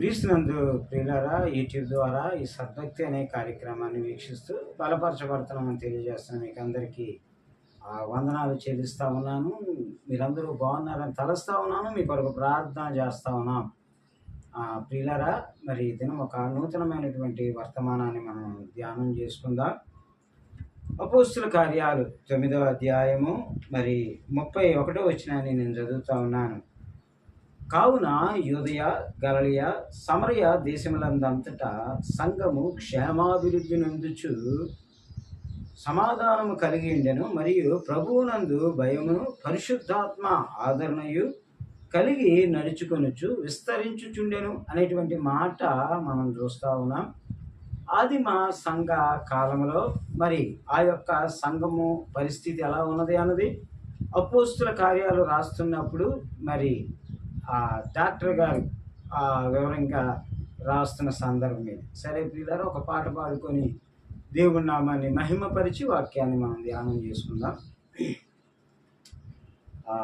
క్రీస్తునందు ప్రియులారా యూట్యూబ్ ద్వారా ఈ సద్భక్తి అనే కార్యక్రమాన్ని వీక్షిస్తూ బలపరచబడుతున్నామని తెలియజేస్తున్నాను. మీకు అందరికీ వందనాలు చెల్లిస్తూ ఉన్నాను. మీరందరూ బాగున్నారని తలస్తూ ఉన్నాను. మీ కొరకు ప్రార్థన చేస్తూ ఉన్నాం. ప్రియులరా మరి దినం ఒక నూతనమైనటువంటి వర్తమానాన్ని మనం ధ్యానం చేసుకుందాం. అపోస్తుల కార్యాలు తొమ్మిదవ అధ్యాయము మరి ముప్పై ఒకటో వచ్చినాన్ని నేను చదువుతూ ఉన్నాను. కావున యూదయ గలలియ సమరయ దేశములందంతటా సంఘము క్షేమాభివృద్ధి నందుచు సమాధానము కలిగి ఉండెను. మరియు ప్రభువునందు భయమును పరిశుద్ధాత్మ ఆదరణయు కలిగి నడుచుకొనుచు విస్తరించుచుండెను అనేటువంటి మాట మనం చూస్తా ఉన్నాం. ఆదిమ సంఘ కాలంలో మరి ఆ యొక్క సంఘము పరిస్థితి ఎలా ఉన్నది అన్నది అపోస్తుల కార్యాలు రాస్తున్నప్పుడు మరి డాక్టర్ గారు వివరంగా రాస్తున్న సందర్భం ఇది. సరే పిల్లలు ఒక పాట పాడుకొని దేవుడి నామాన్ని మహిమపరిచి వాక్యాన్ని మనం ధ్యానం చేసుకుందాం. ఆ,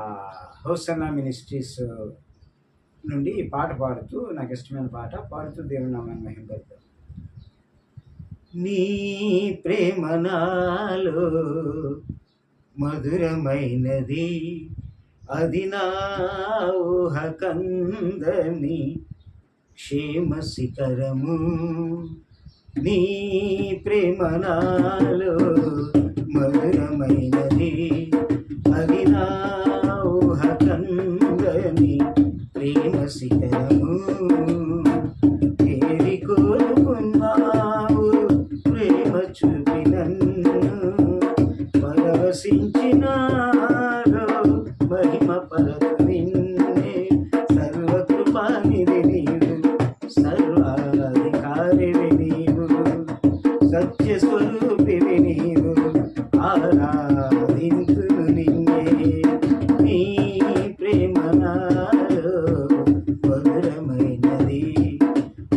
హోసన్నా మినిస్ట్రీస్ నుండి ఈ పాట పాడుతూ నాకు ఇష్టమైన పాట పాడుతూ దేవుడి నామాన్ని మహిమపరుతాం నీ ప్రేమ నాలో మధురమైనది అది నా ఊహ కందని క్షేమ శిఖరము నీ ప్రేమ నాలో మధురమైనది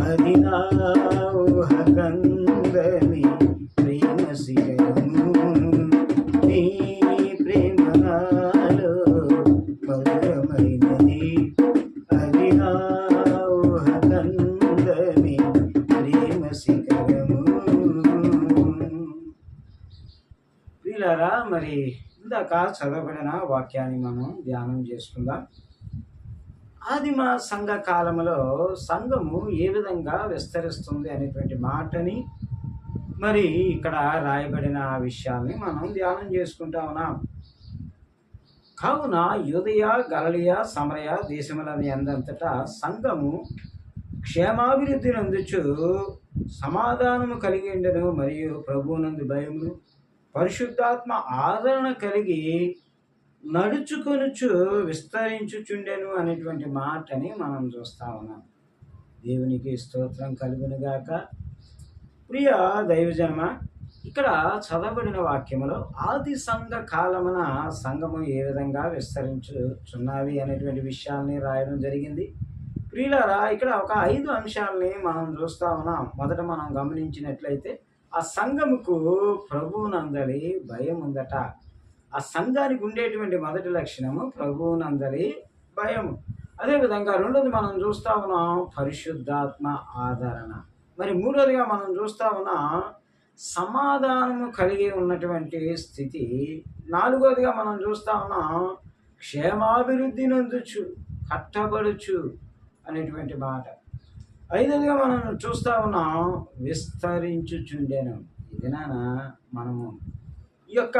అది నా ఊహ కందని ప్రేమ శిఖరము నీ ప్రేమలో నాలో మధురమైనది అది నా ఊహ కందని ప్రేమ శిఖరము. వీళ్ళారా మరి ఇందాక చదవబడిన వాక్యాన్ని మనం ధ్యానం చేసుకుందాం. ఆదిమ సంఘ కాలంలో సంఘము ఏ విధంగా విస్తరిస్తుంది అనేటువంటి మాటని మరి ఇక్కడ రాయబడిన ఆ విషయాల్ని మనం ధ్యానం చేసుకుంటా ఉన్నాం. కావున యుదయ గలలియ సమరయ దేశములని అందంతటా సంఘము క్షేమాభివృద్ధి నందుచు సమాధానము కలిగి ఉండను మరియు ప్రభువునందు భయములు పరిశుద్ధాత్మ ఆదరణ కలిగి నడుచుకొనుచు విస్తరించుచుండెను అనేటువంటి మాటని మనం చూస్తా ఉన్నాం. దేవునికి స్తోత్రం కలుగునుగాక. ప్రియ దైవజన్మ ఇక్కడ చదవబడిన వాక్యములో ఆది సంఘ కాలమున సంఘము ఏ విధంగా విస్తరించుచున్నవి అనేటువంటి విషయాల్ని రాయడం జరిగింది. ప్రియులారా ఇక్కడ ఒక ఐదు అంశాలని మనం చూస్తా ఉన్నాం. మొదట మనం గమనించినట్లయితే ఆ సంఘముకు ప్రభువునందలి భయం ఉందట ఆ సంఘానికి ఉండేటువంటి మొదటి లక్షణము ప్రభువునందరి భయము. అదేవిధంగా రెండోది మనం చూస్తా ఉన్నాం పరిశుద్ధాత్మ ఆదరణ. మరి మూడోదిగా మనం చూస్తా ఉన్నాం సమాధానము కలిగి ఉన్నటువంటి స్థితి. నాలుగోదిగా మనం చూస్తా ఉన్నాం క్షేమాభివృద్ధి నందుచు కట్టబడుచు అనేటువంటి మాట. ఐదోదిగా మనం చూస్తా ఉన్నాం విస్తరించుచుండెను. ఇదినాన మనము ఈ యొక్క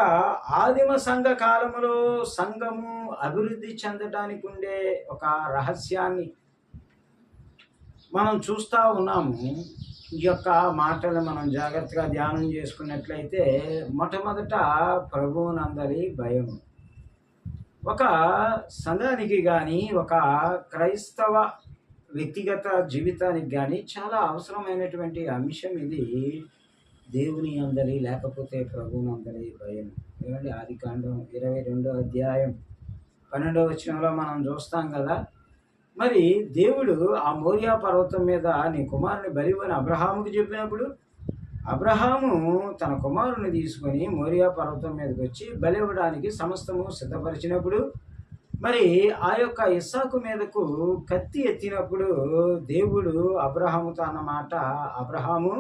ఆదిమ సంఘ కాలములో సంఘము అభివృద్ధి చెందడానికి ఉండే ఒక రహస్యాన్ని మనం చూస్తూ ఉన్నాము. ఈ యొక్క మాటలు మనం జాగ్రత్తగా ధ్యానం చేసుకున్నట్లయితే మొట్టమొదట ప్రభువునందరి భయం. ఒక సంఘానికి కానీ ఒక క్రైస్తవ వ్యక్తిగత జీవితానికి కానీ చాలా అవసరమైనటువంటి అంశం ఇది. దేవుని అందరి లేకపోతే ప్రభువుని అందరి భయం ఏమండి? ఆది కాండం ఇరవై రెండో అధ్యాయం పన్నెండో వచనంలో మనం చూస్తాం కదా. మరి దేవుడు ఆ మోరియా పర్వతం మీద నీ కుమారుని బలివని అబ్రహాముకి చెప్పినప్పుడు అబ్రహాము తన కుమారుని తీసుకొని మోరియా పర్వతం మీదకి వచ్చి బలి ఇవ్వడానికి సమస్తము సిద్ధపరిచినప్పుడు మరి ఆ యొక్క ఇస్సాకు మీదకు కత్తి ఎత్తినప్పుడు దేవుడు అబ్రహాముతో అన్నమాట అబ్రహాము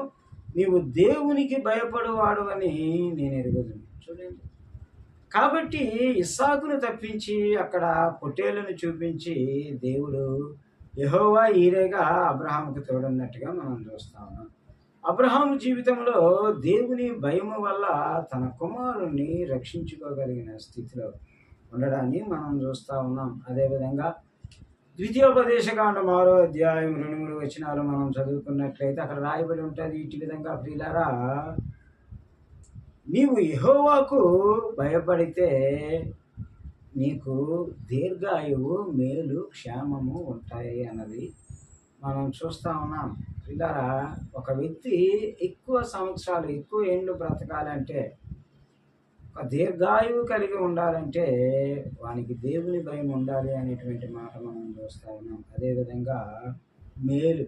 నీవు దేవునికి భయపడేవాడు అని నేను ఎరుగుదును చూడండి. కాబట్టి ఇస్సాకును తప్పించి అక్కడ పొట్టేళ్ళను చూపించి దేవుడు యహోవా ఈరేగా అబ్రహాంకు తోడన్నట్టుగా మనం చూస్తా ఉన్నాం. అబ్రహాము జీవితంలో దేవుని భయము వల్ల తన కుమారుణ్ణి రక్షించుకోగలిగిన స్థితిలో ఉండడాన్ని మనం చూస్తూ ఉన్నాం. అదేవిధంగా ద్వితీయోపదేశకాండం ఆరో అధ్యాయం రెండు మూడు వచనాలు మనం చదువుకున్నట్లయితే అక్కడ రాయబడి ఉంటుంది ఇటు విధంగా ప్రియులారా. నీవు యెహోవాకు భయపడితే నీకు దీర్ఘాయువు మేలు క్షేమము ఉంటాయి అన్నది మనం చూస్తూ ఉన్నాం. పిల్లరా ఒక వ్యక్తి ఎక్కువ సంవత్సరాలు ఎక్కువ ఏండ్లు బ్రతకాలంటే దీర్ఘాయువు కలిగి ఉండాలంటే వానికి దేవుని భయం ఉండాలి అనేటువంటి మాట మనం చూస్తూ ఉన్నాం. అదేవిధంగా మేలు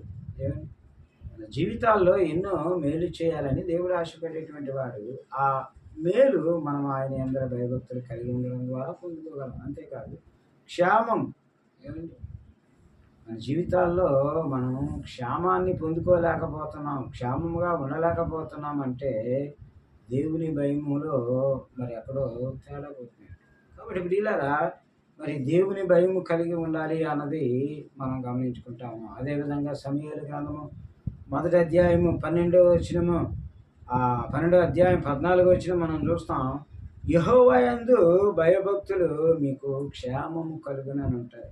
మన జీవితాల్లో ఎన్నో మేలు చేయాలని దేవుడు ఆశపడేటువంటి వాడు. ఆ మేలు మనం ఆయన అందరి భయభక్తులు కలిగి ఉండడం ద్వారా పొందుకోగలం. అంతేకాదు క్షేమం ఏమండి మన జీవితాల్లో మనం క్షేమాన్ని పొందుకోలేకపోతున్నాం క్షేమంగా ఉండలేకపోతున్నాం అంటే దేవుని భయములో మరి ఎక్కడో తేడా పోతున్నాయి కాబట్టి ప్రియులారా మరి దేవుని భయము కలిగి ఉండాలి అన్నది మనం గమనించుకుంటాము. అదేవిధంగా సమయాల గ్రంథము మొదటి అధ్యాయము పన్నెండో వచ్చినము ఆ పన్నెండో అధ్యాయం పద్నాలుగో వచ్చిన మనం చూస్తాం. యహోవయందు భయభక్తులు మీకు క్షేమము కలుగునని ఉంటాయి.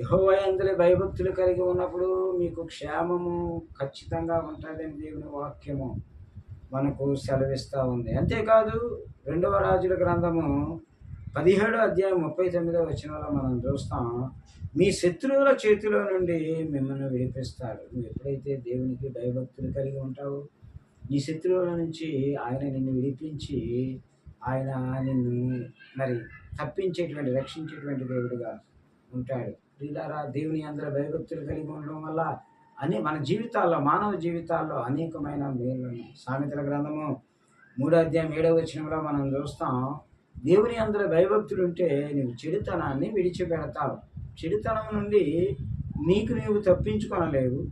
యహోవయందులే భయభక్తులు కలిగి ఉన్నప్పుడు మీకు క్షేమము ఖచ్చితంగా ఉంటుందని దేవుని వాక్యము. మనకు సెలవిస్తూ ఉంది. అంతేకాదు రెండవ రాజుల గ్రంథము పదిహేడో అధ్యాయం ముప్పై తొమ్మిదో వచనంలో మనం చూస్తాం మీ శత్రువుల చేతిలో నుండి మిమ్మల్ని విడిపిస్తాడు నువ్వు ఎప్పుడైతే దేవునికి భయభక్తులు కలిగి ఉంటావు నీ శత్రువుల నుంచి ఆయన నిన్ను విడిపించి ఆయన నిన్ను మరి తప్పించేటువంటి రక్షించేటువంటి దేవుడిగా ఉంటాడు. ప్రియులారా దేవుని అందరూ భయభక్తులు కలిగి ఉండడం వల్ల అనే మన జీవితాల్లో మానవ జీవితాల్లో అనేకమైన మేలు సామెతల గ్రంథము మూడో అధ్యాయం ఏడవ వచనంలో మనం చూస్తాం దేవుని అందరూ భయభక్తులు ఉంటే నీవు చెడుతనాన్ని విడిచిపెడతావు. చెడుతనం నుండి నీకు నీవు తప్పించుకొనలేవు.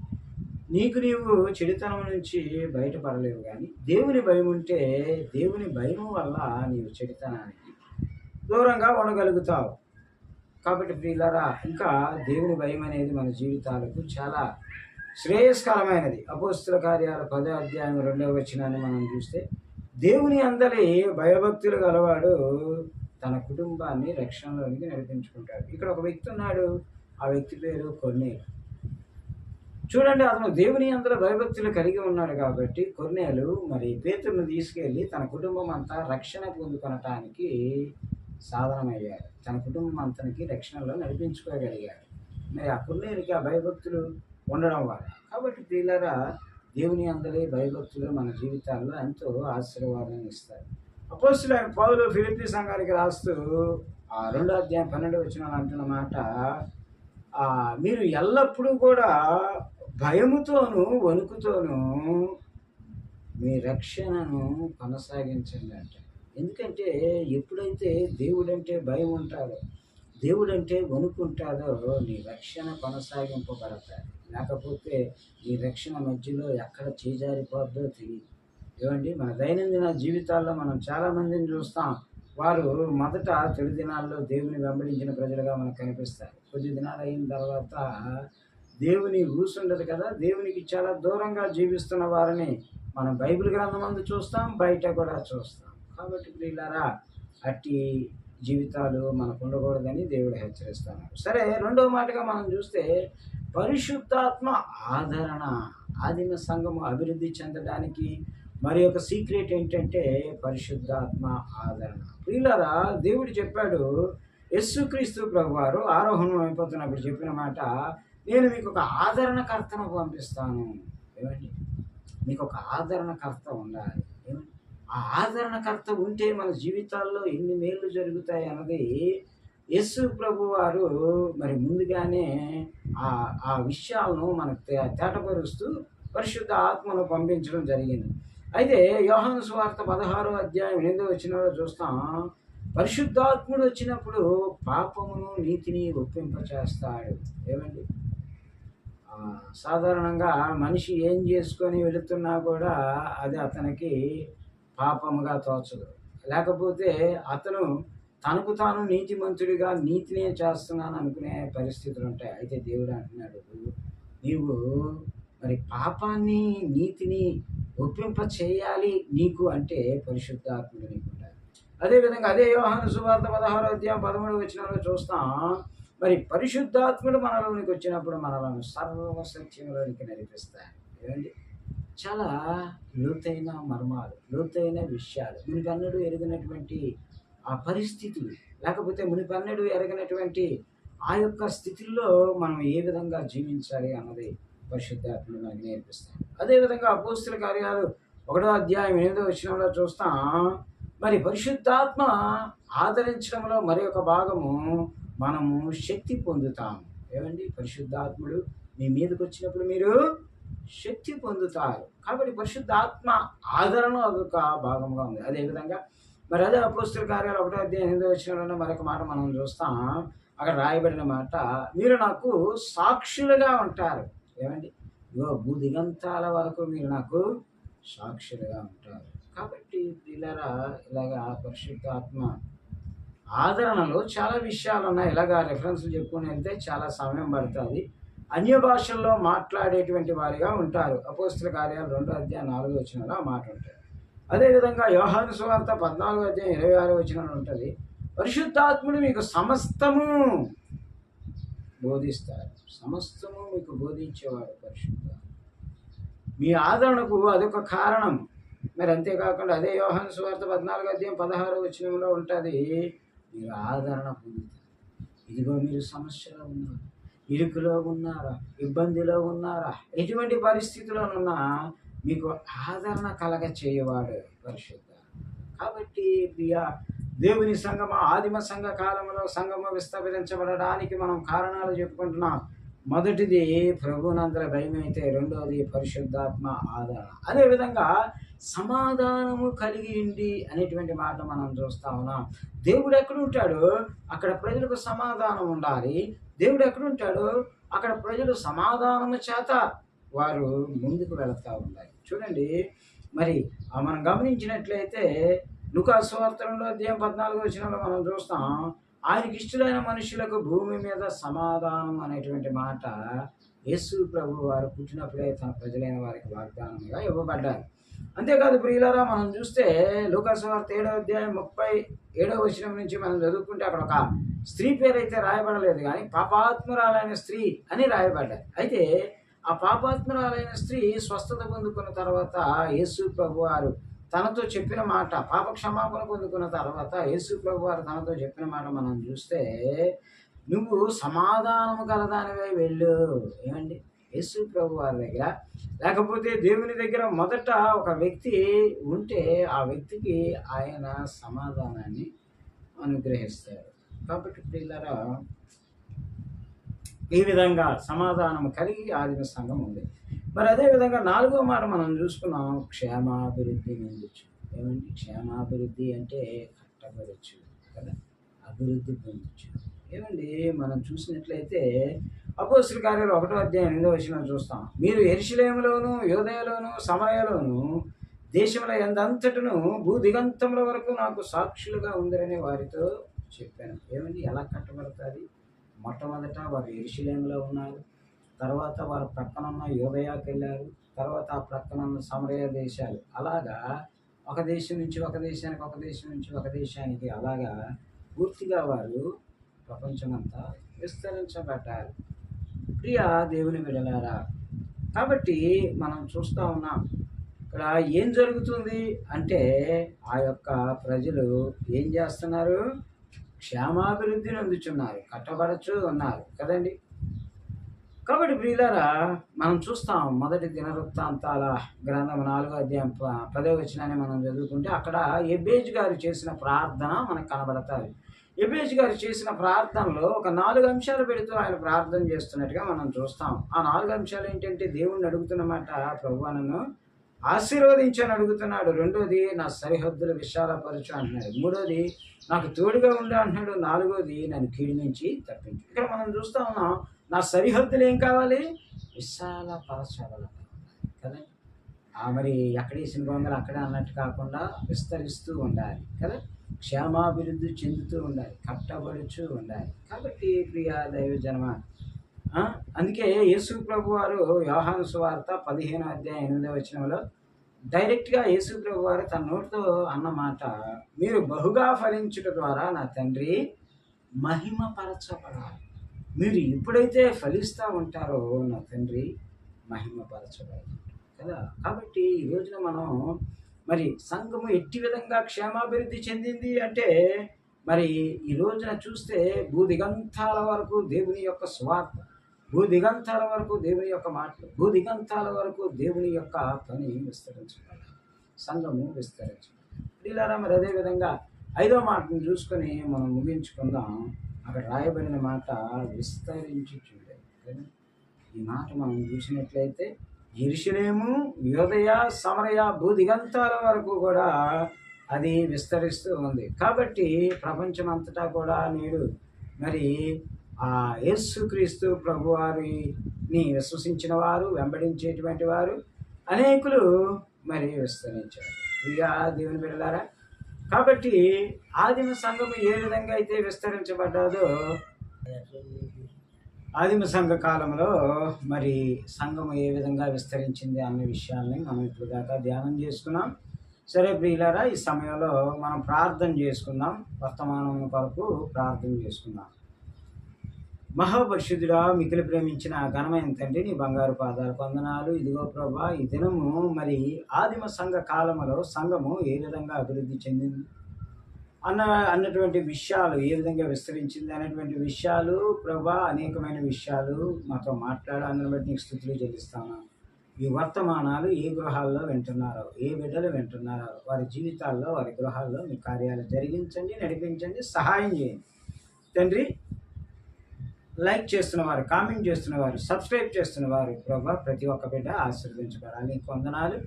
నీకు నీవు చెడుతనం నుంచి బయటపడలేవు కానీ దేవుని భయం ఉంటే దేవుని భయం వల్ల నీవు చెడుతనానికి దూరంగా ఉండగలుగుతావు. కాబట్టి ప్రియులారా ఇంకా దేవుని భయం అనేది మన జీవితాలకు చాలా శ్రేయస్కరమైనది. అపోస్తుల కార్యాల పదో అధ్యాయం రెండవ వచనాన్ని మనం చూస్తే దేవుని అందరి భయభక్తులు గలవాడు తన కుటుంబాన్ని రక్షణలోనికి నడిపించుకుంటాడు. ఇక్కడ ఒక వ్యక్తి ఉన్నాడు. ఆ వ్యక్తి పేరు కొన్నేలు చూడండి అతను దేవుని అందరూ భయభక్తులు కలిగి ఉన్నాడు కాబట్టి కొన్నేలు మరి పేతులను తీసుకెళ్ళి తన కుటుంబం అంతా రక్షణ పొందుకొనటానికి సాధనమయ్యాడు. తన కుటుంబం అంతనికి రక్షణలో నడిపించుకోగలిగాడు. మరి ఆ కొన్నేలుకి ఆ భయభక్తులు ఉండడం వల్ల. కాబట్టి పిల్లరా దేవుని అందరి భయభక్తులు మన జీవితాల్లో ఎంతో ఆశీర్వాదం ఇస్తారు. అపోస్తులు ఆయన పౌలు ఫిలిపి సంఘానికి రాస్తూ ఆ రెండో అధ్యాయం పన్నెండు వచ్చిన అంటున్న మాట మీరు ఎల్లప్పుడూ కూడా భయముతోనూ వణుకుతోనూ మీ రక్షణను కొనసాగించండి అంట. ఎందుకంటే ఎప్పుడైతే దేవుడంటే భయం దేవుడు అంటే వణుకుంటాడో నీ రక్షణ కొనసాగింపబడతాడు. లేకపోతే నీ రక్షణ మధ్యలో ఎక్కడ చేజారిపోద్దో తెలియదు ఏమండి? మన దైనందిన జీవితాల్లో మనం చాలా మందిని చూస్తాం. వారు మొదట తొలి దినాల్లో దేవుని వెంబడించిన ప్రజలుగా మనకు కనిపిస్తారు. కొద్ది దినాలు అయిన తర్వాత దేవుని ఊసుండదు కదా? దేవునికి చాలా దూరంగా జీవిస్తున్న వారిని మనం బైబిల్ గ్రంథం అందు చూస్తాం బయట కూడా చూస్తాం. కాబట్టి ప్రియులారా అట్టి జీవితాలు మనకు ఉండకూడదని దేవుడు హెచ్చరిస్తున్నాడు. సరే రెండవ మాటగా మనం చూస్తే పరిశుద్ధాత్మ ఆదరణ ఆదిమ సంఘము అభివృద్ధి చెందడానికి మరి ఒక సీక్రెట్ ఏంటంటే పరిశుద్ధాత్మ ఆదరణ. ప్రియులారా దేవుడు చెప్పాడు యస్సుక్రీస్తు ప్రభు వారు ఆరోహణం అయిపోతున్నప్పుడు చెప్పిన మాట నేను మీకు ఒక ఆదరణకర్తను పంపిస్తాను. ఏమండి? మీకు ఒక ఆదరణకర్త ఉండాలి. ఆ ఆదరణకర్త ఉంటే మన జీవితాల్లో ఎన్ని మేలు జరుగుతాయి అన్నది యేసు ప్రభు వారు మరి ముందుగానే ఆ ఆ విషయాలను మనకు తే- తేటపరుస్తూ పరిశుద్ధ ఆత్మను పంపించడం జరిగింది. అయితే యోహాను సువార్త పదహారో అధ్యాయం ఎనిమిదో వచ్చినప్పుడు చూస్తాం. పరిశుద్ధాత్ముడు వచ్చినప్పుడు పాపమును నీతిని ఒప్పింపచేస్తాడు. ఏమండి? సాధారణంగా మనిషి ఏం చేసుకొని వెళుతున్నా కూడా అది అతనికి పాపముగా తోచదు. లేకపోతే అతను తనకు తాను నీతిమంతుడిగా నీతినే చేస్తున్నాను అనుకునే పరిస్థితులు ఉంటాయి అయితే దేవుడు అంటున్నాడు నీవు మరి పాపాన్ని నీతిని ఒప్పింప చేయాలి నీకు అంటే పరిశుద్ధాత్ముడు నీకు ఉండాలి. అదేవిధంగా అదే యోహాను సువార్త పదహారో అధ్యాయం పదమూడు వచ్చినలో చూస్తాం మరి పరిశుద్ధాత్ముడు మనలోనికి వచ్చినప్పుడు మనలను సర్వ సత్యంలోనికి నడిపిస్తాడు. ఏమండి? చాలా లోతైన మర్మాలు లోతైన విషయాలు. మునిపన్నడు ఎరిగినటువంటి ఆ పరిస్థితులు లేకపోతే మునిపన్నడు ఎరగినటువంటి ఆ యొక్క స్థితిలో మనం ఏ విధంగా జీవించాలి అన్నది పరిశుద్ధాత్ముడు మనకి నేర్పిస్తాయి. అదేవిధంగా అపోస్తుల కార్యాలు ఒకటో అధ్యాయం ఎనిమిదో వచ్చినంలో చూస్తాం. మరి పరిశుద్ధాత్మ ఆదరించడంలో మరి ఒక భాగము మనము శక్తి పొందుతాము. ఏమండి? పరిశుద్ధాత్ముడు మీ మీదకి వచ్చినప్పుడు మీరు శక్తి పొందుతారు. కాబట్టి పరిశుద్ధాత్మ ఆదరణ అదొక భాగంగా ఉంది. అదేవిధంగా మరి అదే అపోస్తుల కార్యాలు ఒకటే అధ్యాయం ఎనిమిదో వచ్చిన మరొక మాట మనం చూస్తాం. అక్కడ రాయబడిన మాట మీరు నాకు సాక్షులుగా ఉంటారు. ఏమండి? ఇగో భూదిగంతాల వరకు మీరు నాకు సాక్షులుగా ఉంటారు. కాబట్టి పిల్లరా ఇలాగా పరిశుద్ధాత్మ ఆదరణలో చాలా విషయాలు ఉన్నాయి ఇలాగా రెఫరెన్స్లు చెప్పుకుని వెళ్తే చాలా సమయం పడుతుంది. అన్య భాషల్లో మాట్లాడేటువంటి వారిగా ఉంటారు. అపోస్తుల కార్యాలు రెండో అధ్యాయం నాలుగో వచ్చినలో ఆ మాట ఉంటుంది. అదేవిధంగా యోహాను సువార్త పద్నాలుగో అధ్యాయం ఇరవై ఆరో వచ్చిన ఉంటుంది. పరిశుద్ధాత్ముడు మీకు సమస్తము బోధిస్తారు సమస్తము మీకు బోధించేవాడు పరిశుద్ధ మీ ఆదరణకు అదొక కారణం. మరి అంతేకాకుండా అదే యోహాను సువార్త పద్నాలుగు అధ్యాయం పదహారు వచ్చినంలో ఉంటుంది. మీరు ఆదరణ పొందుతారు. ఇదిగో మీరు సమస్యలో ఉన్నారు. ఇరుకులో ఉన్నారా? ఇబ్బందిలో ఉన్నారా? ఎటువంటి పరిస్థితిలోనున్నా మీకు ఆదరణ కలగ చేయవాడు పరిశుద్ధ. కాబట్టి ప్రియా దేవుని సంగమ ఆదిమ సంఘ కాలంలో సంగమ విస్తరించబడడానికి మనం కారణాలు చెప్పుకుంటున్నాం. మొదటిది ప్రభునందర భయం అయితే రెండవది పరిశుద్ధాత్మ ఆదరణ. అదేవిధంగా సమాధానము కలిగి ఉండి అనేటువంటి మాట మనం చూస్తా ఉన్నాం. దేవుడు ఎక్కడ ఉంటాడు? అక్కడ ప్రజలకు సమాధానం ఉండాలి. దేవుడు ఎక్కడ ఉంటాడో అక్కడ ప్రజలు సమాధానము చేత వారు ముందుకు వెళతా ఉండాలి. చూడండి మరి మనం గమనించినట్లయితే లుకాస్వార్తనంలో అధ్యాయం పద్నాలుగు వచ్చినప్పుడు మనం చూస్తాం ఆయనకి ఇష్టమైన మనుషులకు భూమి మీద సమాధానం అనేటువంటి మాట యేసు ప్రభు వారు పుట్టినప్పుడే తన ప్రజలైన వారికి వాగ్దానంగా ఇవ్వబడ్డారు. అంతేకాదు ప్రియులారా మనం చూస్తే లూకాస్వార్త ఏడో అధ్యాయం ముప్పై ఏడో వచనం నుంచి మనం చదువుకుంటే అక్కడ ఒక స్త్రీ పేరు అయితే రాయబడలేదు కానీ పాపాత్మురాలైన స్త్రీ అని రాయబడ్డాయి. అయితే ఆ పాపాత్మురాలైన స్త్రీ స్వస్థత పొందుకున్న తర్వాత యేసు ప్రభు వారు తనతో చెప్పిన మాట పాప క్షమాపణ పొందుకున్న తర్వాత యేసు ప్రభు వారు తనతో చెప్పిన మాట మనం చూస్తే నువ్వు సమాధానము కలదానివే వెళ్ళు. ఏమండి? యేసు ప్రభు వారి దగ్గర లేకపోతే దేవుని దగ్గర మొదట ఒక వ్యక్తి ఉంటే ఆ వ్యక్తికి ఆయన సమాధానాన్ని అనుగ్రహిస్తారు. కాబట్టి పిల్లరా ఈ విధంగా సమాధానం కలిగి ఆదిమ సంఘం ఉంది. మరి అదే విధంగా నాలుగో మాట మనం చూసుకున్నాం క్షేమాభివృద్ధి పొందొచ్చు. ఏమండి? క్షేమాభివృద్ధి అంటే కట్టబడచ్చు కదా? అభివృద్ధి పొందొచ్చు. ఏమండి? మనం చూసినట్లయితే అపోస్తుల కార్యాలు ఒకటో అధ్యాయం ఎనిమిదో వచ్చిన చూస్తాం. మీరు ఎరుషులేములోను యోదయలోను సమరయలోను దేశముల ఎందంతటను భూ దిగంతముల వరకు నాకు సాక్షులుగా ఉందరని వారితో చెప్పాను. ఏమండి? ఎలా కట్టబడుతుంది? మొట్టమొదట వారు ఎరుషులేములో ఉన్నారు. తర్వాత వారు ప్రక్కనున్న యోదయాకి వెళ్ళారు. తర్వాత ఆ ప్రక్కనన్న సమరయ దేశాలు. అలాగా ఒక దేశం నుంచి ఒక దేశానికి ఒక దేశం నుంచి ఒక దేశానికి అలాగా పూర్తిగా వారు ప్రపంచమంతా విస్తరించబడ్డారు. ప్రియ దేవుని విడలారా కాబట్టి మనం చూస్తూ ఉన్నాం ఇక్కడ ఏం జరుగుతుంది అంటే ఆ యొక్క ప్రజలు ఏం చేస్తున్నారు? క్షేమాభివృద్ధిని అందుచున్నారు కట్టబడచ్చు ఉన్నారు కదండి. కాబట్టి ప్రియులారా మనం చూస్తాం మొదటి దినవృత్తాంతాల గ్రంథం నాలుగో అధ్యాయం ప- పదో వచనాన్ని మనం చదువుకుంటే అక్కడ ఎబేజ్ గారు చేసిన ప్రార్థన మనకు కనబడతారు ఎబేజ్ గారు చేసిన ప్రార్థనలో ఒక నాలుగు అంశాలు పెడుతూ ఆయన ప్రార్థన చేస్తున్నట్టుగా మనం చూస్తాం. ఆ నాలుగు అంశాలు ఏంటంటే దేవుణ్ణి అడుగుతున్నమాట ప్రభు నన్ను ఆశీర్వదించని అడుగుతున్నాడు. రెండోది నా సరిహద్దులు విశాలపరచు అంటున్నాడు. మూడోది నాకు తోడుగా ఉండు అంటున్నాడు. నాలుగోది నన్ను కీడి నుంచి తప్పించు ఇక్కడ మనం చూస్తా ఉన్నాం నా సరిహద్దులు ఏం కావాలి? విశాలపరచాలి కదా. ఆ మరి ఎక్కడేసిన గొంగలు అక్కడే అన్నట్టు కాకుండా విస్తరిస్తూ ఉండాలి కదా. క్షేమాభివృద్ధి చెందుతూ ఉండాలి కట్టబడుచూ ఉండాలి. కాబట్టి ప్రియ దైవ జన్మ? అందుకే యేసు ప్రభు వారు యోహాను సువార్త పదిహేను అధ్యాయం ఎనిమిదవ వచనంలో డైరెక్ట్గా యేసు ప్రభు వారు తన నోటితో అన్నమాట మీరు బహుగా ఫలించుట ద్వారా నా తండ్రి మహిమపరచబడాలి. మీరు ఎప్పుడైతే ఫలిస్తూ ఉంటారో నా తండ్రి మహిమపరచబడాలి. కదా? కాబట్టి ఈ రోజున మనం మరి సంఘము ఎట్టి విధంగా క్షేమాభివృద్ధి చెందింది అంటే మరి ఈ రోజున చూస్తే భూదిగంతాల వరకు దేవుని యొక్క స్వార్థ భూదిగంతాల వరకు దేవుని యొక్క మాటలు భూదిగంతాల వరకు దేవుని యొక్క పని విస్తరించుకోవాలి సంఘము విస్తరించుకోవాలి ఇలారా మరి అదేవిధంగా ఐదో మాటను చూసుకొని మనం ముగించుకుందాం. అక్కడ రాయబడిన మాట విస్తరించి చూడాలి ఈ మాట మనం చూసినట్లయితే ఎరుషలేము యోదయ సమరయ భూదిగంతాల వరకు కూడా అది విస్తరిస్తూ ఉంది. కాబట్టి ప్రపంచమంతటా కూడా నేడు మరి ఆ యేసుక్రీస్తు ప్రభు వారిని విశ్వసించిన వారు వెంబడించేటువంటి వారు అనేకులు మరి విస్తరించారు. ఇక దేవుని బిడ్డలారా కాబట్టి ఆదిమ సంఘము ఏ విధంగా అయితే విస్తరించబడ్డాదో ఆదిమ సంఘ కాలంలో మరి సంఘము ఏ విధంగా విస్తరించింది అన్న విషయాల్ని మనం ఇప్పుడు దాకా ధ్యానం చేసుకున్నాం. సరే ప్రియులారా ఈ సమయంలో మనం ప్రార్థన చేసుకుందాం. వర్తమానం కొరకు ప్రార్థన చేసుకుందాం. మహాపరిశుద్ధుడా మిగిలి ప్రేమించిన ఘనమైన తండ్రి నీ బంగారు పాదాలు వందనాలు. ఇదిగో ప్రభా ఈ దినము మరి ఆదిమ సంఘ కాలంలో సంఘము ఏ విధంగా అభివృద్ధి చెందింది? అన్న అన్నటువంటి విషయాలు ఏ విధంగా విస్తరించింది అనేటువంటి విషయాలు ప్రభా అనేకమైన విషయాలు మాతో మాట్లాడాలని బట్టి నీకు స్థుతులు చెల్లిస్తాను. ఈ వర్తమానాలు ఏ గృహాల్లో వింటున్నారో ఏ బిడ్డలు వింటున్నారో వారి జీవితాల్లో వారి గృహాల్లో మీ కార్యాలు జరిగించండి నడిపించండి సహాయం చేయండి. తండ్రి లైక్ చేస్తున్న వారు కామెంట్ చేస్తున్న వారు సబ్స్క్రైబ్ చేస్తున్న వారు ప్రభా ప్రతి ఒక్క బిడ్డ ఆశీర్వదించబడాలి. కొందనాలు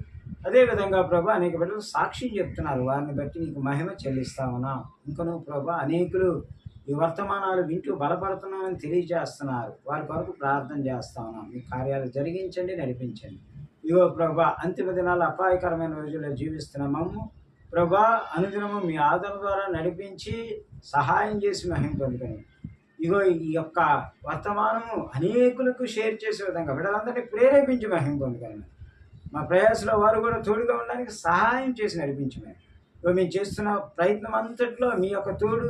అదేవిధంగా ప్రభా అనేక బిడ్డలు సాక్ష్యం చెప్తున్నారు. వారిని బట్టి నీకు మహిమ చెల్లిస్తామన్నా ఇంకనూ ప్రభా అనేకులు ఈ వర్తమానాలు వింటూ బలపడుతున్నామని తెలియజేస్తున్నారు. వారి కొరకు ప్రార్థన చేస్తా ఉన్నాం. మీ కార్యాలు జరిగించండి నడిపించండి. ఇగో ప్రభా అంతిమ దినాలు అపాయకరమైన రోజుల్లో జీవిస్తున్న మమ్ము. ప్రభా అనుదినము మీ ఆదరణ ద్వారా నడిపించి సహాయం చేసి మహిమ పొందుకొని. ఇగో ఈ యొక్క వర్తమానము అనేకులకు షేర్ చేసే విధంగా బిడ్డలందరినీ ప్రేరేపించి మహిమ పొందుకొని. మా ప్రయాసలో వారు కూడా తోడుగా ఉండడానికి సహాయం చేసి నడిపించమే మేము చేస్తున్న ప్రయత్నం అంతట్లో మీ యొక్క తోడు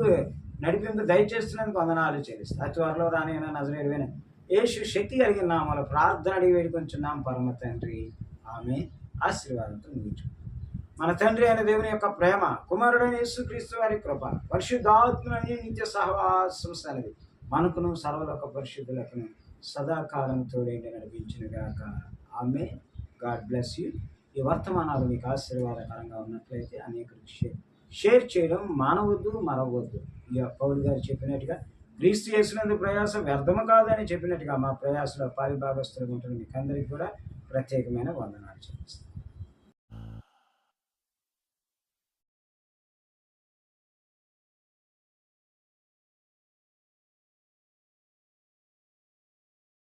నడిపింపు దయచేస్తున్నందుకు వందనాలు చెల్లిస్తాను అతి త్వరలో రానైనా నజరేడువైన యేసు శక్తి కలిగిన నామలో ప్రార్థన అడిగి వేడుకొంచున్నాం. పరమ తండ్రి. ఆమె ఆశీర్వాదంతో నీచు మన తండ్రి అయిన దేవుని యొక్క ప్రేమ కుమారుడైన యేసుక్రీస్తు వారి కృప పరిశుద్ధాత్మని నిత్య సహవాసం సలవి మనకును సర్వలోక పరిశుద్ధులకును సదాకాలం తోడేంటి నడిపించినగాక. ఆమె గాడ్ బ్లెస్ యూ ఈ వర్తమానాలు మీకు ఆశీర్వాదకరంగా ఉన్నట్లయితే అనేకులకు షేర్ షేర్ చేయడం మానవద్దు మరవద్దు. ఇక పౌలు గారు చెప్పినట్టుగా క్రీస్తు చేసినందుకు ప్రయాసం వ్యర్థము కాదని చెప్పినట్టుగా మా ప్రయాసంలో పారిభాగస్తులు ఉంటున్న మీకు అందరికీ కూడా ప్రత్యేకమైన వందనాలు చెల్లిస్తాను